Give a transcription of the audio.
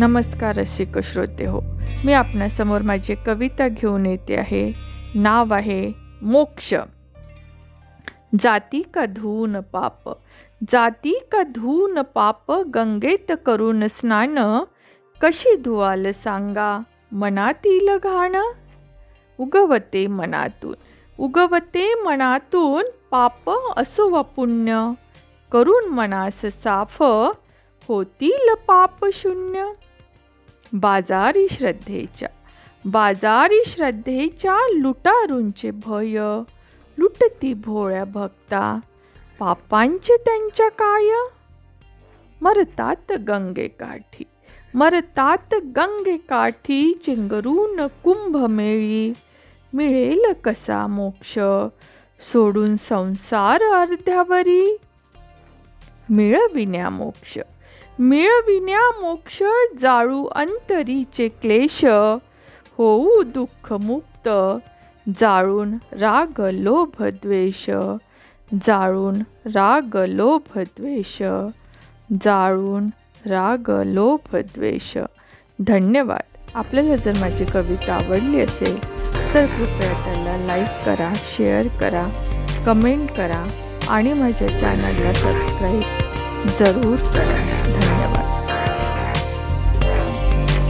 नमस्कार रसिक श्रोते हो. मी आपणासमोर माझी कविता घेऊन येते आहे. नाव आहे मोक्ष. जाती का धून पाप? जाती का धून पाप गंगेत करून स्नान? कशी धुवाल सांगा मनातील घाण? उगवते मनातून उगवते मनातून पाप असो व पुण्य. करून मनास साफ होतील पाप शून्य. बाजारी श्रद्धेच्या. बाजारी श्रद्धेच्या लुटारूंचे भय. लुटती भोळ्या भक्ता. पापांचे त्यांच्या काय? मरतात गंगे काठी. मरतात गंगे काठी चिंगरून कुंभमेळी मिळेल कसा मोक्ष? सोडून संसार अर्ध्यावरी. मिळविण्या मोक्ष. मिळविण्या मोक्ष जाळू अंतरीचे क्लेश. होऊ दुःखमुक्त जाळून राग लोभ द्वेष. जाळून राग लोभ द्वेष. जाळून राग लोभ द्वेष. धन्यवाद. आपल्याला जर माझी कविता आवडली असेल तर कृपया त्याला लाईक करा शेअर करा कमेंट करा आणि माझ्या चॅनलला सबस्क्राईब जरूर करा धन्यवाद